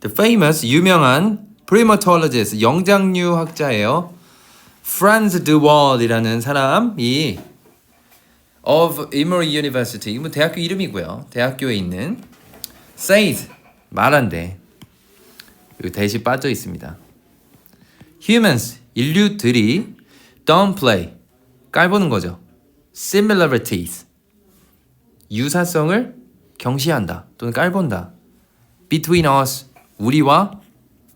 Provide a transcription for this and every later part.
The famous 유명한 primatologist 영장류 학자예요. Franz de Waal이라는 사람이 of Emory University 대학교 이름이고요. 대학교에 있는 says 말한대. 여기 대시 빠져 있습니다. Humans 인류들이 don't play 깔보는 거죠. Similarities 유사성을 경시한다 또는 깔본다. Between us 우리와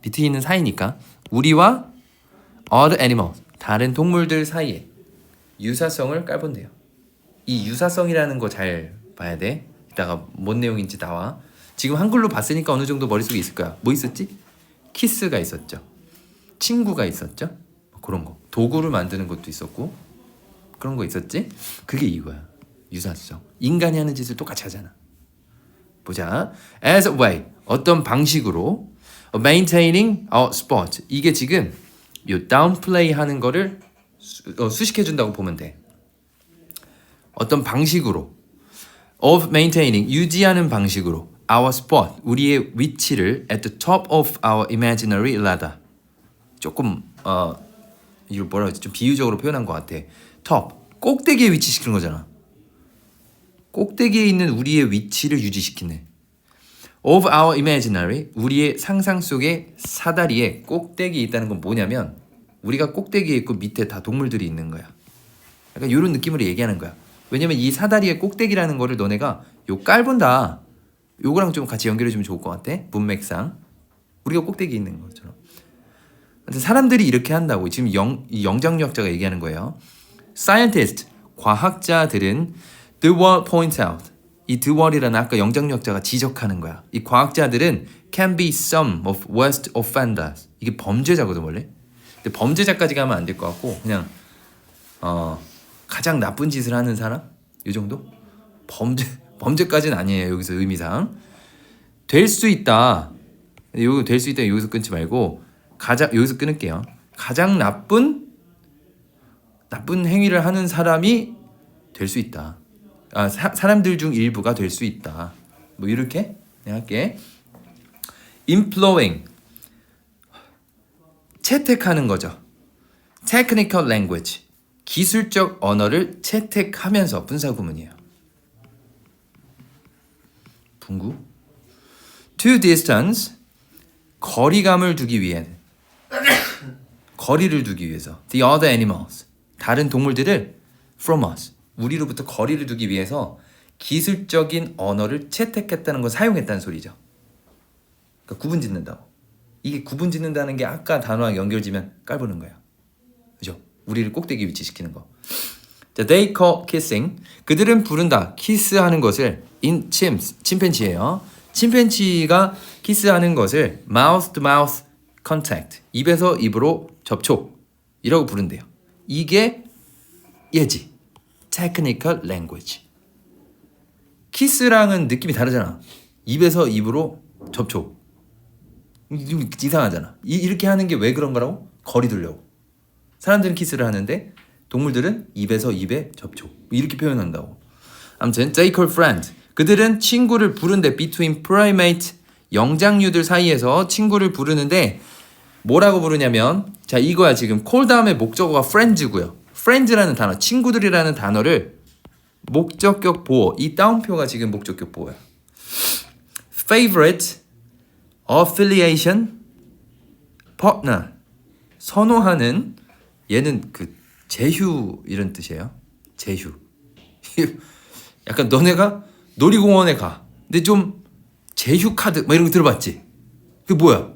between은 사이니까 우리와 other animals 다른 동물들 사이에 유사성을 깔본대요. 이 유사성이라는 거 잘 봐야 돼. 이따가 뭔 내용인지 나와. 지금 한글로 봤으니까 어느 정도 머릿속에 있을 거야. 뭐 있었지? 키스가 있었죠. 친구가 있었죠. 뭐 그런 거. 도구를 만드는 것도 있었고 그런 거 있었지. 그게 이거야. 유사성. 인간이 하는 짓을 똑같이 하잖아. 보자. As a way 어떤 방식으로 maintaining a sport 이게 지금 요 downplay 하는 거를 수, 어, 수식해 준다고 보면 돼. 어떤 방식으로 of maintaining 유지하는 방식으로 our spot 우리의 위치를 at the top of our imaginary ladder 조금 어 이걸 뭐라 하지 좀 비유적으로 표현한 것 같아 top 꼭대기에 위치시키는 거잖아 꼭대기에 있는 우리의 위치를 유지시키네. Of our imaginary 우리의 상상 속에 사다리에 꼭대기에 있다는 건 뭐냐면 우리가 꼭대기에 있고 밑에 다 동물들이 있는 거야. 약간 이런 느낌으로 얘기하는 거야. 왜냐면 이 사다리의 꼭대기라는 거를 너네가 요 깔본다. 요거랑 좀 같이 연결해 주면 좋을 것 같아. 문맥상. 우리가 꼭대기에 있는 것처럼. 사람들이 이렇게 한다고. 지금 영, 이 영장류학자가 얘기하는 거예요. Scientist 과학자들은 the world point out. 이 the world이라는 아까 영장류학자가 지적하는 거야. 이 과학자들은 can be some of worst offenders. 이게 범죄자거든 원래. 근데 범죄자까지 가면 안 될 것 같고 그냥 어 가장 나쁜 짓을 하는 사람? 이 정도? 범죄 범죄까지는 아니에요 여기서 의미상. 될 수 있다. 여기 될수 있다. 여기서 끊지 말고 가장 여기서 끊을게요. 가장 나쁜 나쁜 행위를 하는 사람이 될 수 있다 아 사, 사람들 중 일부가 될 수 있다. 뭐 이렇게? 내가 할게. Employing 채택하는 거죠. Technical language. 기술적 언어를 채택하면서 분사 구문이에요. 분구? To distance. 거리감을 두기 위해 거리를 두기 위해서. The other animals. 다른 동물들을 from us 우리로부터 거리를 두기 위해서 기술적인 언어를 채택했다는 걸 사용했다는 소리죠. 그러니까 구분 짓는다고. 이게 구분 짓는다는 게 아까 단어랑 연결지면 깔보는 거야. 그죠? 우리를 꼭대기 위치시키는 거. 자, they call kissing. 그들은 부른다. 키스하는 것을 in chimps. 침팬지예요. 침팬지가 키스하는 것을 mouth to mouth contact. 입에서 입으로 접촉이라고 부른대요. 이게 예지. Technical language. 키스랑은 느낌이 다르잖아. 입에서 입으로 접촉. 좀 이상하잖아. 이, 이렇게 하는 게 왜 그런 거라고? 거리 두려고. 사람들은 키스를 하는데 동물들은 입에서 입에 접촉 뭐 이렇게 표현한다고. 아무튼 they call friend 그들은 친구를 부른데 between primate 영장류들 사이에서 친구를 부르는데 뭐라고 부르냐면 자 이거야 지금 call 다음에 목적어가 friends고요. Friends라는 단어 친구들이라는 단어를 목적격 보호 이 따옴표가 지금 목적격 보호야. favorite affiliation partner 선호하는 얘는 그 제휴 이런 뜻이에요. 제휴. 약간 너네가 놀이공원에 가. 근데 좀 제휴 카드 뭐 이런 거 들어봤지? 그 뭐야?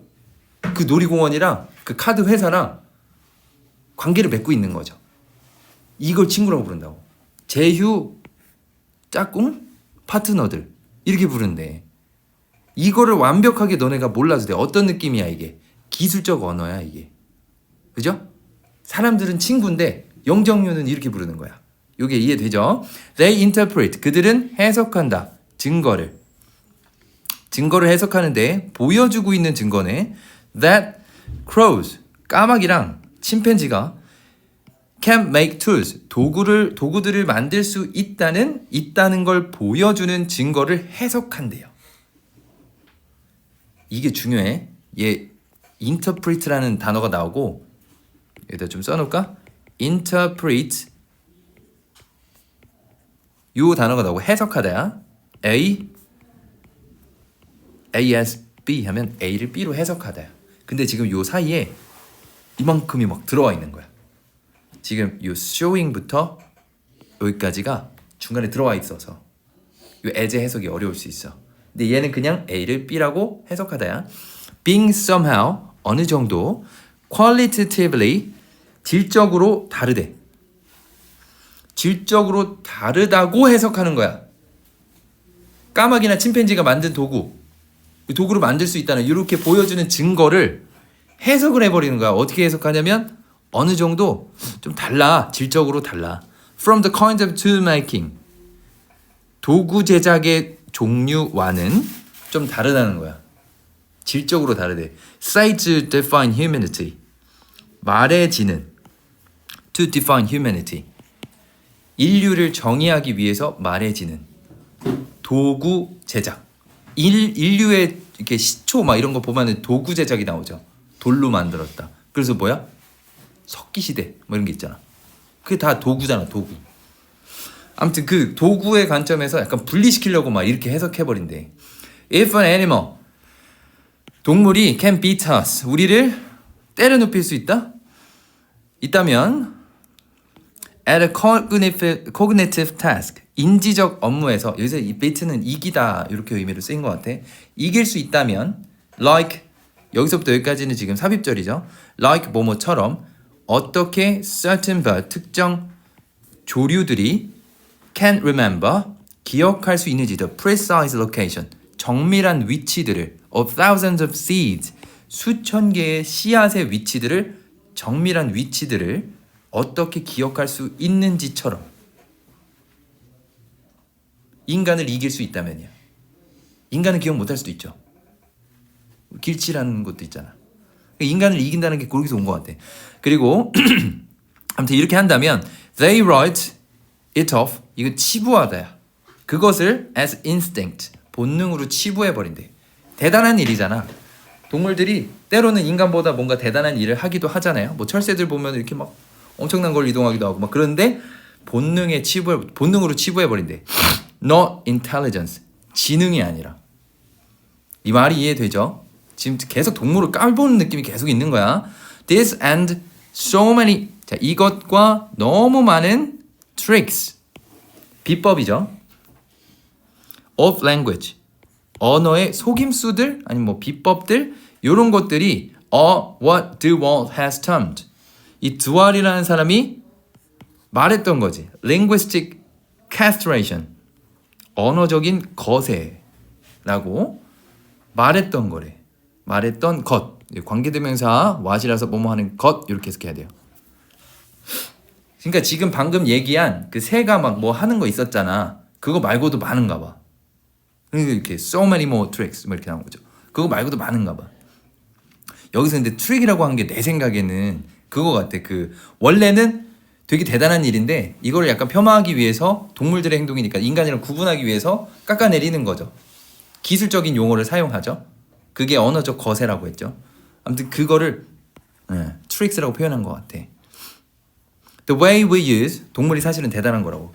그 놀이공원이랑 그 카드 회사랑 관계를 맺고 있는 거죠. 이걸 친구라고 부른다고. 제휴 짝꿍 파트너들 이렇게 부른대. 이거를 완벽하게 너네가 몰라도 돼. 어떤 느낌이야 이게? 기술적 언어야 이게. 그죠? 사람들은 친구인데 영정류는 이렇게 부르는 거야. 이게 이해되죠? They interpret 그들은 해석한다. 증거를 증거를 해석하는데 보여주고 있는 증거네. That crows 까마귀랑 침팬지가 can make tools 도구를 도구들을 만들 수 있다는 있다는 걸 보여주는 증거를 해석한대요. 이게 중요해. 얘 interpret라는 단어가 나오고 여기다 좀 써놓을까? interpret 요 단어가 나오고 해석하다야. A A as B 하면 A를 B로 해석하다야. 근데 지금 요 사이에 이만큼이 막 들어와 있는 거야. 지금 요 showing부터 여기까지가 중간에 들어와 있어서 요 as 해석이 어려울 수 있어. 근데 얘는 그냥 A를 B라고 해석하다야. being somehow 어느 정도 qualitatively 질적으로 다르대. 질적으로 다르다고 해석하는 거야. 까마귀나 침팬지가 만든 도구, 이 도구로 만들 수 있다는 이렇게 보여주는 증거를 해석을 해버리는 거야. 어떻게 해석하냐면 어느 정도 좀 달라, 질적으로 달라. From the kind of tool making 도구 제작의 종류와는 좀 다르다는 거야. 질적으로 다르대. To define humanity. 말해지는 to define humanity. 인류를 정의하기 위해서 말해지는 도구 제작. 일, 인류의 이렇게 시초 막 이런 거 보면은 도구 제작이 나오죠. 돌로 만들었다. 그래서 뭐야? 석기 시대 뭐 이런 게 있잖아. 그게 다 도구잖아, 도구. 아무튼 그 도구의 관점에서 약간 분리시키려고 막 이렇게 해석해 버린대. If an animal 동물이 can beat us 우리를 때려 눕힐 수 있다? 있다면 at a cognitive, cognitive task 인지적 업무에서 여기서 이 beat는 이기다 이렇게 의미로 쓰인 것 같아 이길 수 있다면 like 여기서부터 여기까지는 지금 삽입절이죠 like 뭐뭐처럼 어떻게 certain bird 특정 조류들이 can remember 기억할 수 있는지 the precise location 정밀한 위치들을 of thousands of seeds 수천 개의 씨앗의 위치들을 정밀한 위치들을 어떻게 기억할 수 있는지처럼 인간을 이길 수 있다면요. 인간은 기억 못할 수도 있죠. 길치라는 것도 있잖아. 인간을 이긴다는 게 거기서 온 것 같아. 그리고 아무튼 이렇게 한다면 they write it off 이거 치부하다야. 그것을 as instinct 본능으로 치부해 버린대. 대단한 일이잖아. 동물들이 때로는 인간보다 뭔가 대단한 일을 하기도 하잖아요. 뭐 철새들 보면 이렇게 막 엄청난 걸 이동하기도 하고 막 그런데 본능에 치부 본능으로 치부해 버린대. Not intelligence 지능이 아니라 이 말이 이해되죠? 지금 계속 동물을 깔보는 느낌이 계속 있는 거야. This and so many. 자 이것과 너무 많은 tricks. 비법이죠. of language. 언어의 속임수들 아니면 뭐 비법들 이런 것들이 are what world has termed. 이 드왈이라는 사람이 말했던 거지. Linguistic castration. 언어적인 거세라고 말했던 거래 말했던 것 관계대명사 what이라서 뭐뭐 하는 것 이렇게 해석해야 돼요 그러니까 지금 방금 얘기한 그 새가 막 뭐 하는 거 있었잖아 그거 말고도 많은가 봐 이렇게 so many more tricks 뭐 이렇게 나온 거죠. 그거 말고도 많은가 봐. 여기서 근데 트릭이라고 한 게 내 생각에는 그거 같아. 그 원래는 되게 대단한 일인데 이거를 약간 폄하하기 위해서 동물들의 행동이니까 인간이랑 구분하기 위해서 깎아내리는 거죠. 기술적인 용어를 사용하죠. 그게 언어적 거세라고 했죠. 아무튼 그거를 네, 트릭스라고 표현한 것 같아. The way we use 동물이 사실은 대단한 거라고.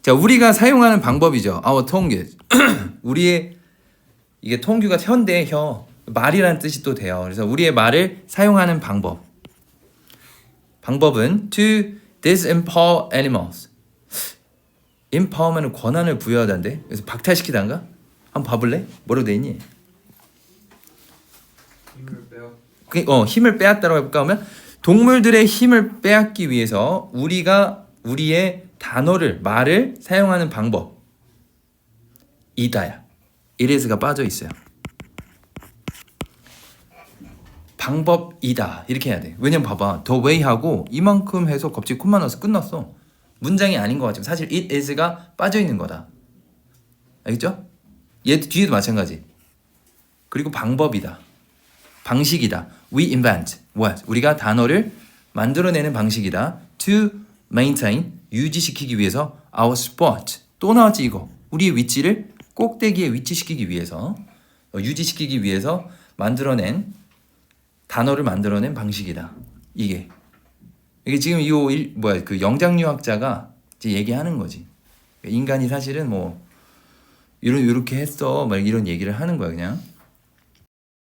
자, 우리가 사용하는 방법이죠. our tongue. 우리의 이게 통규가 현대 혀 말이라는 뜻이 또 돼요. 그래서 우리의 말을 사용하는 방법. 방법은 to disempower animals. empowerment은 권한을 부여하다인데 그래서 박탈시키다인가? 한번 봐볼래? 뭐라고 돼 있니? 힘을 빼앗 그, 어, 힘을 빼앗다라고 해볼까 하면 동물들의 힘을 빼앗기 위해서 우리가 우리의 단어를 말을 사용하는 방법 이다야. is가 빠져 있어요. 방법이다 이렇게 해야 돼. 왜냐면 봐봐 the way하고 이만큼 해서 갑자기 콤마 넣어서 끝났어. 문장이 아닌 것 같지만 사실 it is가 빠져 있는 거다. 알겠죠? 얘 뒤에도 마찬가지. 그리고 방법이다. 방식이다. We invent what? 우리가 단어를 만들어내는 방식이다. To maintain 유지시키기 위해서 our spot 또 나왔지 이거. 우리의 위치를 꼭대기에 위치시키기 위해서 어, 유지시키기 위해서 만들어낸 단어를 만들어낸 방식이다. 이게 이게 지금 이 일- 뭐야 그 영장류학자가 이제 얘기하는 거지. 인간이 사실은 뭐 이런 이렇게 했어, 막 이런 얘기를 하는 거야 그냥.